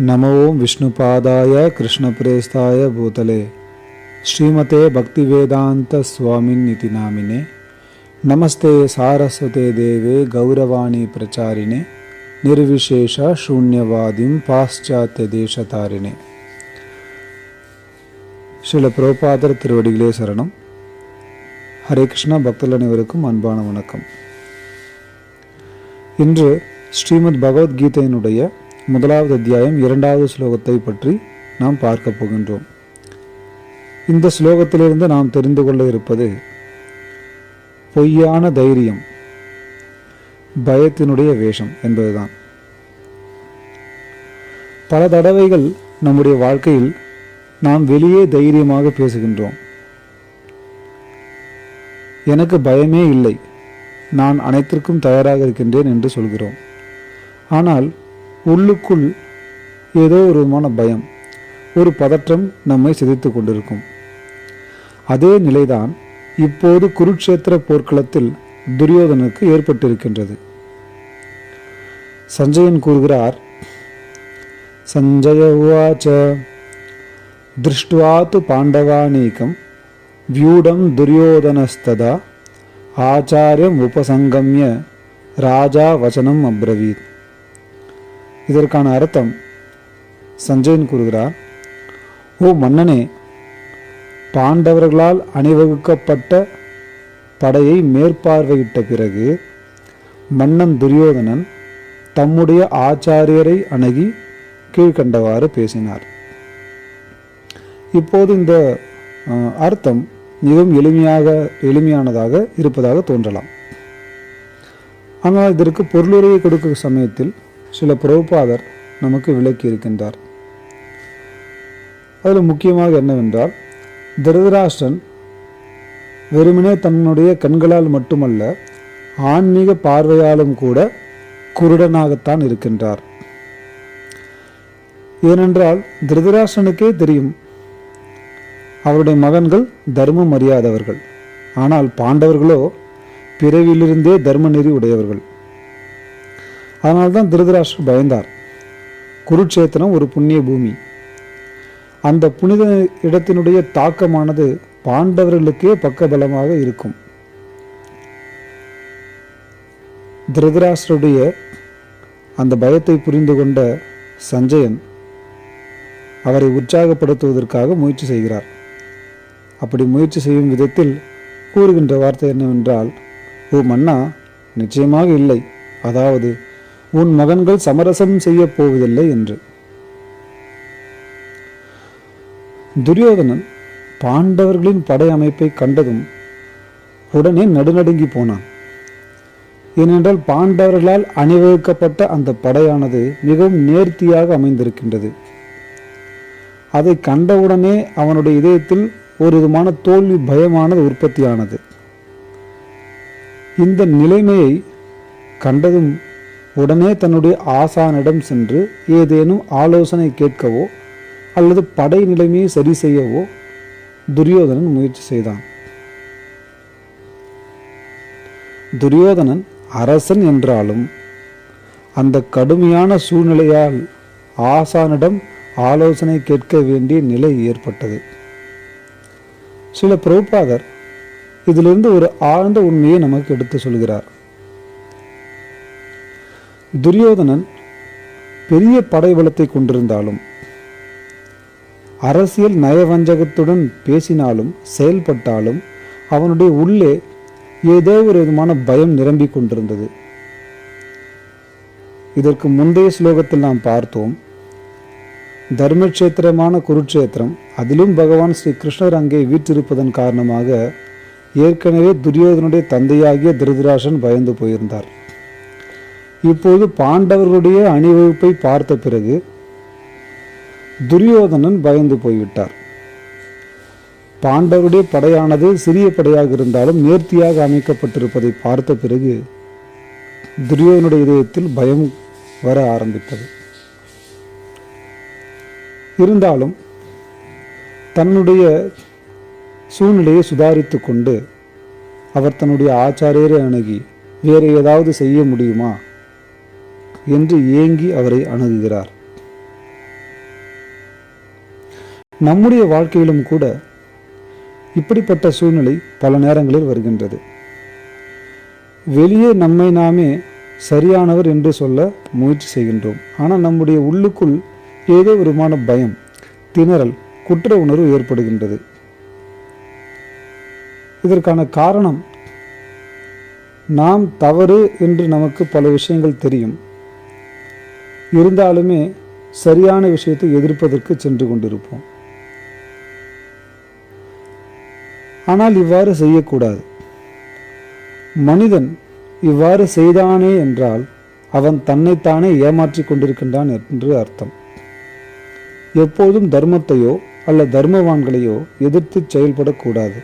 नमो विष्णुपादाय कृष्णप्रेष्ठाय भूतले श्रीमते भक्तिवेदान्तस्वामिन्निति नामिने नमस्ते सारस्वते देवे गौरवाणी प्रचारिणे निर्विशेषशून्यवादिं पाश्चात्यदेशतारिणे ஸ்ரீல புரோபாதர் திருவடிகளே சரணம் ஹரே கிருஷ்ணா பக்தர்கள் அனைவருக்கும் அன்பான வணக்கம் இன்று ஸ்ரீமத் பகவத்கீதையினுடைய முதலாவது அத்தியாயம் இரண்டாவது ஸ்லோகத்தை பற்றி நாம் பார்க்க போகின்றோம். இந்த ஸ்லோகத்திலிருந்து நாம் தெரிந்து கொள்ள இருப்பது பொய்யான தைரியம் பயத்தினுடைய வேஷம் என்பதுதான். பல தடவைகள் நம்முடைய வாழ்க்கையில் நாம் வெளியே தைரியமாக பேசுகின்றோம். எனக்கு பயமே இல்லை நான் அனைத்திற்கும் தயாராக இருக்கின்றேன் என்று சொல்கிறோம். ஆனால் உள்ளுக்குள் ஏதோ ஒரு விதமான பயம் ஒரு பதற்றம் நம்மை சிதைத்து கொண்டிருக்கும். அதே நிலைதான் இப்போது குருட்சேத்திர போர்க்களத்தில் துரியோதனுக்கு ஏற்பட்டிருக்கின்றது. சஞ்சயன் கூறுகிறார் சஞ்சய உவாச்ச திருஷ்டுவாத்து பாண்டவானீக்கம் வியூடம் துரியோதனஸ்ததா ஆச்சாரியம் உபசங்கம்ய ராஜா வச்சனம் அப்ரவீத். இதற்கான அர்த்தம் சஞ்சயன் கூறுகிறார் ஓ மன்னனே பாண்டவர்களால் அணிவகுக்கப்பட்ட படையை மேற்பார்வையிட்ட பிறகு மன்னன் துரியோதனன் தம்முடைய ஆச்சாரியரை அணுகி கீழ்கண்டவாறு பேசினார். இப்போது இந்த அர்த்தம் மிகவும் எளிமையாக எளிமையானதாக இருப்பதாக தோன்றலாம். ஆனால் இதற்கு பொருளுரையை கொடுக்கும் சமயத்தில் சில புரோபாதர் நமக்கு விளக்கி இருக்கின்றார். அதில் முக்கியமாக என்னவென்றால் திருதராஷ்டிரன் வெறுமனே தன்னுடைய கண்களால் மட்டுமல்ல ஆன்மீக பார்வையாலும் கூட குருடனாகத்தான் இருக்கின்றார். ஏனென்றால் திருதராசனுக்கே தெரியும் அவருடைய மகன்கள் தர்மம் அறியாதவர்கள். ஆனால் பாண்டவர்களோ பிறவியிலிருந்தே தர்ம நெறி உடையவர்கள். அதனால்தான் திருதராஷ்டிரர் பயந்தார். குருட்சேத்திரம் ஒரு புண்ணிய பூமி. அந்த புனித இடத்தினுடைய தாக்கமானது பாண்டவர்களுக்கே பக்கபலமாக இருக்கும். திருதராஷ்டருடைய அந்த பயத்தை புரிந்து கொண்ட சஞ்சயன் அவரை உற்சாகப்படுத்துவதற்காக முயற்சி செய்கிறார். அப்படி முயற்சி செய்யும் விதத்தில் கூறுகின்ற வார்த்தை என்னவென்றால் ஓ மன்னா நிச்சயமாக இல்லை. அதாவது உன் மகன்கள் சமரசம் செய்யப் போவதில்லை என்று. துரியோதனன் பாண்டவர்களின் படை அமைப்பை கண்டதும் உடனே நடுநடுங்கி போனான். ஏனென்றால் பாண்டவர்களால் அணிவகுக்கப்பட்ட அந்த படையானது மிகவும் நேர்த்தியாக அமைந்திருக்கின்றது. அதை கண்டவுடனே அவனுடைய இதயத்தில் ஒரு விதமான தோல்வி பயமானது உற்பத்தியானது. இந்த நிலைமையை கண்டதும் உடனே தன்னுடைய ஆசானிடம் சென்று ஏதேனும் ஆலோசனை கேட்கவோ அல்லது படை நிலைமையை சரி செய்யவோ துரியோதனன் முயற்சி செய்தான். துரியோதனன் அரசன் என்றாலும் அந்த கடுமையான சூழ்நிலையால் ஆசானிடம் ஆலோசனை கேட்க வேண்டிய நிலை ஏற்பட்டது. சில பிரபுபாதர் இதிலிருந்து ஒரு ஆழ்ந்த உண்மையை நமக்கு எடுத்து சொல்கிறார். துரியோதனன் பெரிய படைபலத்தை கொண்டிருந்தாலும் அரசியல் நயவஞ்சகத்துடன் பேசினாலும் செயல்பட்டாலும் அவனுடைய உள்ளே ஏதோ ஒரு விதமான பயம் நிரம்பிக் கொண்டிருந்தது. இதற்கு முந்தைய ஸ்லோகத்தில் நாம் பார்த்தோம் தர்மக்ஷேத்திரமான குருட்சேத்திரம் அதிலும் பகவான் ஸ்ரீ கிருஷ்ணர் அங்கே வீற்றிருப்பதன் காரணமாக ஏற்கனவே துரியோதனுடைய தந்தையாகிய திருதராஷன் பயந்து போயிருந்தார். இப்போது பாண்டவர்களுடைய அணிவகுப்பை பார்த்த பிறகு துரியோதனன் பயந்து போய்விட்டார். பாண்டவருடைய படையானது சிறிய படையாக இருந்தாலும் நேர்த்தியாக அமைக்கப்பட்டிருப்பதை பார்த்த பிறகு துரியோதனுடைய இதயத்தில் பயம் வர ஆரம்பித்தது. இருந்தாலும் தன்னுடைய சூழ்நிலையை சுதாரித்து கொண்டு அவர் தன்னுடைய ஆச்சாரியரை அணுகி வேறு ஏதாவது செய்ய முடியுமா? என்று ஏங்கி அவரை அணுகுகிறார். நம்முடைய வாழ்க்கையிலும் கூட இப்படிப்பட்ட சூழ்நிலை பல நேரங்களில் வருகின்றது. வெளியே நம்மை நாமே சரியானவர் என்று சொல்ல முயற்சி செய்கின்றோம். ஆனால் நம்முடைய உள்ளுக்குள் ஏதோ விதமான பயம் திணறல் குற்ற உணர்வு ஏற்படுகின்றது. இதற்கான காரணம் நாம் தவறு என்று நமக்கு பல விஷயங்கள் தெரியும். இருந்தாலுமே சரியான விஷயத்தை எதிர்ப்பதற்கு சென்று கொண்டிருப்போம். ஆனால் இவ்வாறு செய்யக்கூடாது. மனிதன் இவ்வாறு செய்தானே என்றால் அவன் தன்னைத்தானே ஏமாற்றிக் கொண்டிருக்கின்றான் என்று அர்த்தம். எப்போதும் தர்மத்தையோ அல்ல தர்மவான்களையோ எதிர்த்து செயல்படக்கூடாது.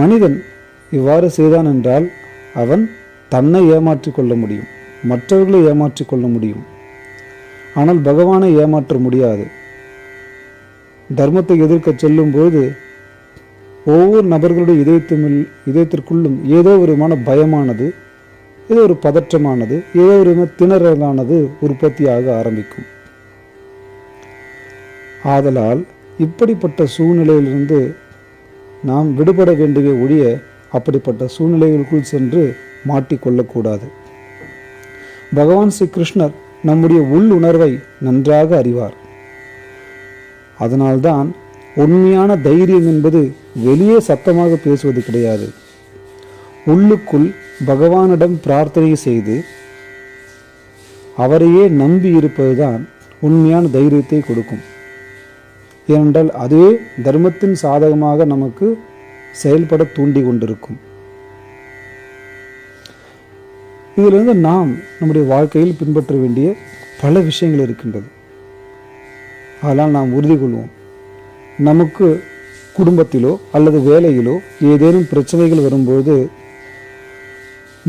மனிதன் இவ்வாறு செய்தான் என்றால் அவன் தன்னை ஏமாற்றிக் கொள்ள முடியும். மற்றவர்களை ஏமாற்றி கொள்ள முடியும். ஆனால் பகவானை ஏமாற்ற முடியாது. தர்மத்தை எதிர்க்க செல்லும்போது ஒவ்வொரு நபர்களுடைய இதயத்திமில் இதயத்திற்குள்ளும் ஏதோ ஒரு விதமான பயமானது ஏதோ ஒரு பதற்றமானது ஏதோ ஒரு விதமான திணறலானது உற்பத்தியாக ஆரம்பிக்கும். ஆதலால் இப்படிப்பட்ட சூழ்நிலையிலிருந்து நாம் விடுபட வேண்டிய ஒழிய அப்படிப்பட்ட சூழ்நிலைகளுக்குள் சென்று மாட்டிக்கொள்ளக்கூடாது. பகவான் ஸ்ரீ கிருஷ்ணர் நம்முடைய உள் உணர்வை நன்றாக அறிவார். அதனால்தான் உண்மையான தைரியம் என்பது வெளியே சத்தமாக பேசுவது கிடையாது. உள்ளுக்குள் பகவானிடம் பிரார்த்தனை செய்து அவரையே நம்பி இருப்பதுதான் உண்மையான தைரியத்தை கொடுக்கும். ஏனென்றால் அதுவே தர்மத்தின் சாதகமாக நமக்கு செயல்பட தூண்டி கொண்டிருக்கும். இதிலிருந்து நாம் நம்முடைய வாழ்க்கையில் பின்பற்ற வேண்டிய பல விஷயங்கள் இருக்கின்றது. அதனால் நாம் உறுதி கொள்வோம். நமக்கு குடும்பத்திலோ அல்லது வேலையிலோ ஏதேனும் பிரச்சனைகள் வரும்போது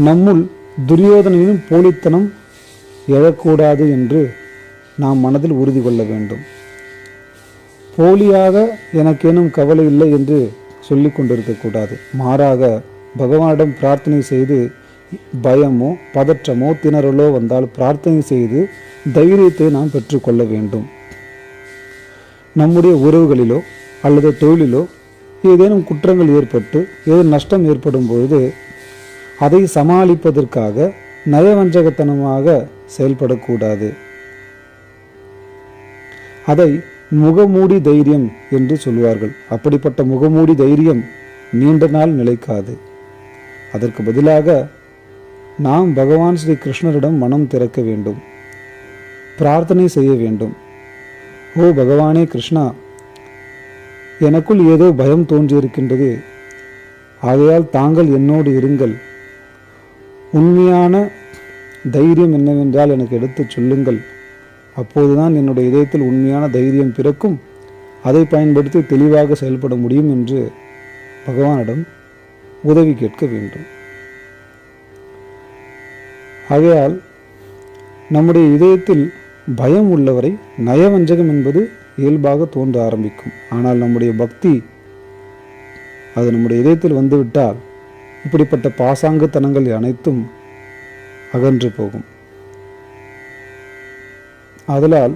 நம்முள் துரியோதனையின் போலித்தனம் எழக்கூடாது என்று நாம் மனதில் உறுதி கொள்ள வேண்டும். போலியாக எனக்கேனும் கவலை இல்லை என்று சொல்லிக் கொண்டிருக்கக்கூடாது. மாறாக பகவானிடம் பிரார்த்தனை செய்து பயமோ பதற்றமோ திணறலோ வந்தால் பிரார்த்தனை செய்து தைரியத்தை நாம் பெற்றுக்கொள்ள வேண்டும். நம்முடைய உறவுகளிலோ அல்லது தொழிலிலோ ஏதேனும் குற்றங்கள் ஏற்பட்டு ஏதோ நஷ்டம் ஏற்படும் பொழுது அதை சமாளிப்பதற்காக நயவஞ்சகத்தனமாக செயல்படக்கூடாது. அதை முகமூடி தைரியம் என்று சொல்வார்கள் அப்படிப்பட்ட முகமூடி தைரியம் நீண்ட நாள் நிலைக்காது. அதற்கு பதிலாக நாம் பகவான் ஸ்ரீ கிருஷ்ணரிடம் மனம் திறக்க வேண்டும். பிரார்த்தனை செய்ய வேண்டும். ஓ பகவானே கிருஷ்ணா எனக்குள் ஏதோ பயம் தோன்றியிருக்கின்றது. ஆகையால் தாங்கள் என்னோடு இருங்கள். உண்மையான தைரியம் என்னவென்றால் எனக்கு எடுத்துச் சொல்லுங்கள். அப்போதுதான் என்னுடைய இதயத்தில் உண்மையான தைரியம் பிறக்கும். அதை பயன்படுத்தி தெளிவாக செயல்பட முடியும் என்று பகவானிடம் உதவி கேட்க வேண்டும். ஆகையால் நம்முடைய இதயத்தில் பயம் உள்ளவரை நயவஞ்சகம் என்பது இயல்பாக தோன்ற ஆரம்பிக்கும். ஆனால் நம்முடைய பக்தி அது நம்முடைய இதயத்தில் வந்துவிட்டால் இப்படிப்பட்ட பாசாங்குத்தனங்கள் அனைத்தும் அகன்று போகும். அதனால்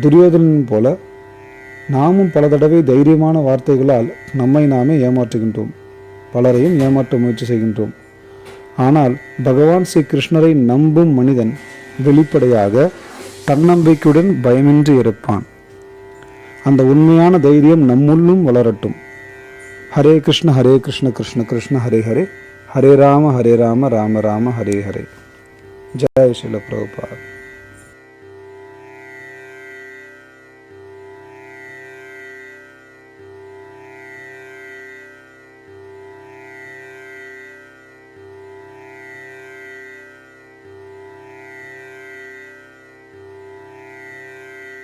துரியோதனன் போல நாமும் பல தடவை தைரியமான வார்த்தைகளால் நம்மை நாமே ஏமாற்றுகின்றோம். பலரையும் ஏமாற்ற முயற்சி செய்கின்றோம். ஆனால் பகவான் ஸ்ரீ கிருஷ்ணரை நம்பும் மனிதன் வெளிப்படையாக தன்னம்பிக்கையுடன் பயமின்றி இருப்பான். அந்த உண்மையான தைரியம் நம்முள்ளும் வளரட்டும். ஹரே கிருஷ்ண ஹரே கிருஷ்ண கிருஷ்ண கிருஷ்ண ஹரே ஹரே. ஹரே ராம ஹரே ராம ராம ராம ஹரே ஹரே. ஜெய ஸ்ரீல பிரபுபாத்.